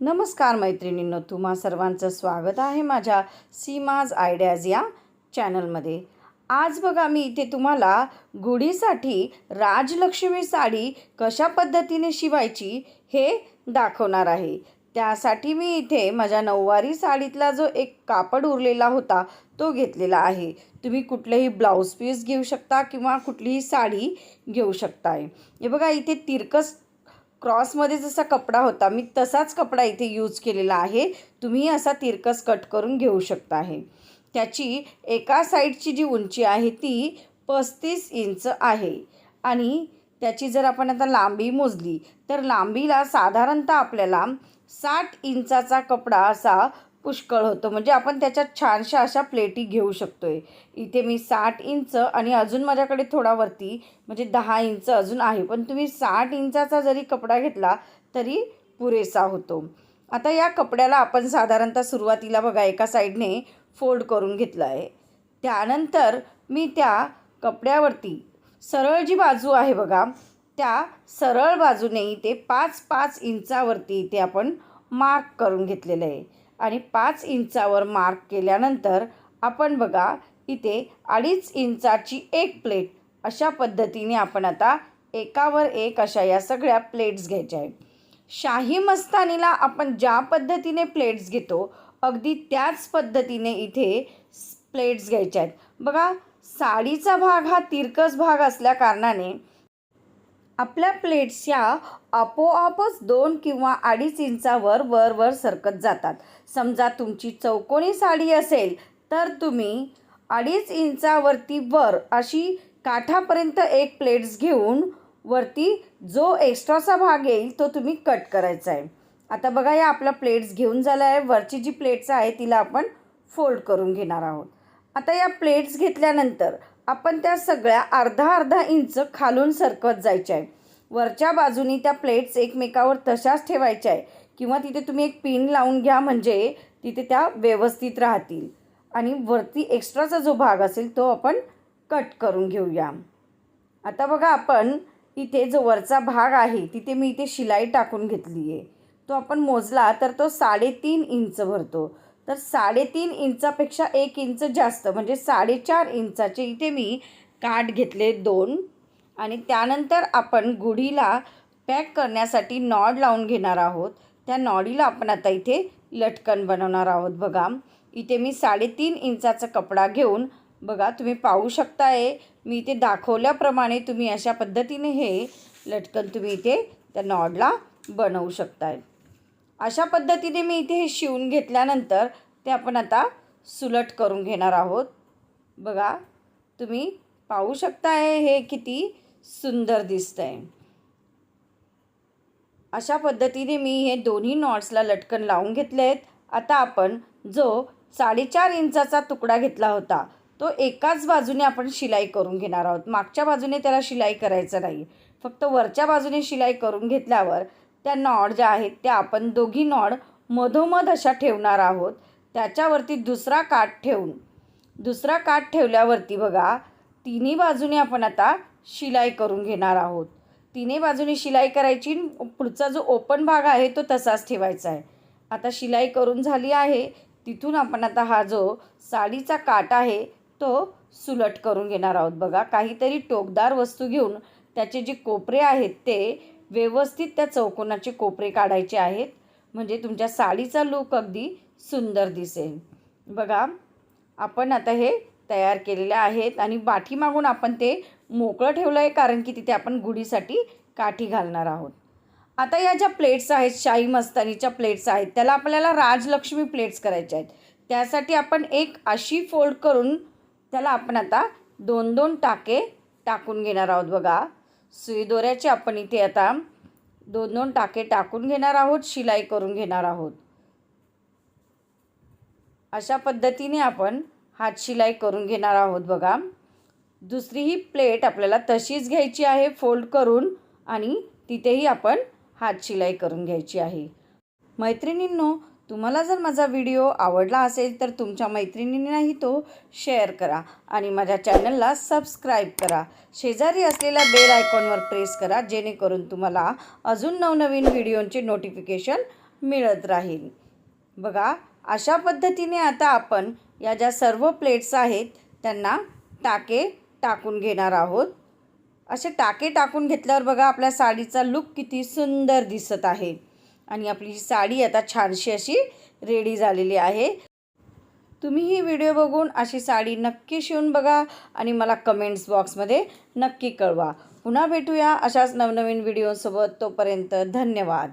नमस्कार मैत्रिणींनो तुम्हा सर्वांचं स्वागत आहे माझ्या सीमाज आयडियाज या चॅनलमध्ये. आज बघा मी इथे तुम्हाला गुढीसाठी राजलक्ष्मी साडी कशा पद्धतीने शिवायची हे दाखवणार आहे. त्यासाठी मी इथे माझ्या नऊवारी साडीतला जो एक कापड उरलेला होता तो घेतलेला आहे. तुम्ही कुठलेही ब्लाऊज पीस घेऊ शकता किंवा कुठलीही साडी घेऊ शकताय. हे बघा इथे तिरकस क्रॉसमध्ये जसा कपडा होता मी तसाच कपडा इथे यूज केलेला आहे. तुम्ही असा तिरकस कट करून घेऊ शकता आहे त्याची एका साईडची जी उंची आहे ती पस्तीस इंच आहे. आणि त्याची जर आपण आता लांबी मोजली तर लांबीला साधारणतः आपल्याला साठ इंचाचा कपडा असा पुष्कळ होतो. म्हणजे आपण त्याच्यात छानशा अशा प्लेटी घेऊ शकतो आहे इथे मी साठ इंच आणि अजून माझ्याकडे थोडा वरती म्हणजे दहा इंच अजून आहे. पण तुम्ही साठ इंचाचा जरी कपडा घेतला तरी पुरेसा होतो. आता या कपड्याला आपण साधारणतः सुरुवातीला बघा एका साईडने फोल्ड करून घेतलं आहे. त्यानंतर मी त्या कपड्यावरती सरळ जी बाजू आहे बघा त्या सरळ बाजूने इथे पाच पाच इंचावरती इथे आपण मार्क करून घेतलेलं आहे. आणि पाच इंचावर मार्क केल्यानंतर आपण बघा इथे अडीच इंचाची एक प्लेट. अशा पद्धतीने आपण आता एकावर एक अशा या सगळ्या प्लेट्स घ्यायच्या आहेत. शाही मस्तानीला आपण ज्या पद्धतीने प्लेट्स घेतो अगदी त्याच पद्धतीने इथे प्लेट्स घ्यायच्या आहेत. बघा साडीचा भाग हा तिरकस भाग असल्या कारणाने आपल्या प्लेट्स या आपोआपच दोन किंवा अडीच इंचावर वर वर सरकत जातात. समजा तुमची चौकोनी साडी असेल तर तुम्ही अडीच इंचावरती वर अशी काठापर्यंत एक प्लेट्स घेऊन वरती जो एक्स्ट्राचा भाग येईल तो तुम्ही कट करायचा आहे आता बघा या आपला प्लेट्स घेऊन झाला आहे वरची जी प्लेट्स आहे तिला आपण फोल्ड करून घेणार आहोत. आता या प्लेट्स घेतल्यानंतर आपण त्या सगळ्या अर्धा अर्धा इंच खालून सरकत जायच्या. आहे वरच्या बाजूनी त्या प्लेट्स एकमेकावर तशाच ठेवायच्या आहे किंवा तिथे तुम्ही एक पिन लावून घ्या म्हणजे तिथे त्या व्यवस्थित राहतील. आणि वरती एक्स्ट्राचा जो भाग असेल तो आपण कट करून घेऊया. आता बघा आपण इथे जो वरचा भाग आहे तिथे मी इथे शिलाई टाकून घेतली आहे तो आपण मोजला तर तो साडेतीन इंच भरतो. तर साडेतीन इंचापेक्षा एक इंच जास्त म्हणजे साडेचार इंचाचे इथे मी काठ घेतले दोन. आणि त्यानंतर आपण गुढीला पॅक करण्यासाठी नॉड लावून घेणार आहोत. त्या नॉडीला आपण आता इथे लटकन बनवणार आहोत बघा. इथे मी साडेतीन इंचाचा कपडा घेऊन बघा तुम्ही पाहू शकताय मी इथे दाखवल्याप्रमाणे तुम्ही अशा पद्धतीने हे लटकन तुम्ही इथे त्या नॉडला बनवू शकताय. अशा पद्धतीने मी इथे हे शिवून घेतल्यानंतर ते आपण आता सुलट करून घेणार आहोत. बघा तुम्ही पाहू शकताय हे किती सुंदर दिसतं आहे अशा पद्धतीने मी हे दोन्ही नॉट्सला लटकन लावून घेतले आहेत आता आपण जो साडेचार इंचाचा तुकडा घेतला होता तो एकाच बाजूने आपण शिलाई करून घेणार आहोत. मागच्या बाजूने त्याला शिलाई करायचं नाही. फक्त वरच्या बाजूने शिलाई करून घेतल्यावर त्या नॉड ज्या आहेत त्या आपण दोघी नॉड मधोमध अशा ठेवणार आहोत. त्याच्यावरती दुसरा काठ ठेवून. दुसरा काठ ठेवल्यावरती बघा तिन्ही बाजूने आपण आता शिलाई करून घेणार आहोत. तिन्ही बाजूने शिलाई करायची पुढचा जो ओपन भाग आहे तो तसाच ठेवायचा आहे. आता शिलाई करून झाली आहे. तिथून आपण आता हा जो साडीचा काठ आहे तो सुलट करून घेणार आहोत. बघा काहीतरी टोकदार वस्तू घेऊन त्याचे जे कोपरे आहेत ते व्यवस्थित त्या चौकोनाचे कोपरे काढायचे आहेत. म्हणजे तुमच्या साडीचा लूक अगदी सुंदर दिसेल. बघा आपण आता हे तयार केलेले आहेत आणि बाठी मागून आपण ते मोकळं ठेवलं आहे कारण की तिथे आपण गुढीसाठी काठी घालणार आहोत. आता या ज्या प्लेट्स आहेत शाही मस्तानीच्या प्लेट्स आहेत त्याला आपल्याला राजलक्ष्मी प्लेट्स करायच्या आहेत. त्यासाठी आपण एक अशी फोल्ड करून त्याला आपण आता दोन दोन टाके टाकून घेणार आहोत बघा. सुई दोऱ्याचे आपण इथे आता दोन दोन टाके टाकून घेणार आहोत शिलाई करून घेणार आहोत. अशा पद्धतीने आपण हात शिलाई करून घेणार आहोत बघा. दुसरी ही प्लेट आपल्याला तशीच घ्यायची आहे फोल्ड करून आणि तिथेही आपण हात शिलाई करून घ्यायची आहे. मैत्रिणींनो तुम्हाला जर माझा व्हिडिओ आवडला असेल तर तुमच्या मैत्रिणींनाही तो शेअर करा आणि माझ्या चॅनलला सबस्क्राईब करा. शेजारी असलेल्या बेल आयकॉनवर प्रेस करा जेणेकरून तुम्हाला अजून नवनवीन व्हिडिओंचे नोटिफिकेशन मिळत राहील. बघा अशा पद्धतीने आता आपण या ज्या सर्व प्लेट्स आहेत त्यांना टाके टाकून घेणार आहोत. असे टाके टाकून घेतल्यावर बघा आपल्या साडीचा लुक किती सुंदर दिसत आहे. आणि आपली ही साडी आता छानशी अशी रेडी झालेली आहे. तुम्ही ही व्हिडिओ बघून अशी साडी नक्की शिवून बघा आणि मला कमेंट्स बॉक्समध्ये नक्की कळवा. पुन्हा भेटूया अशाच नवनवीन व्हिडिओसोबत. तोपर्यंत धन्यवाद.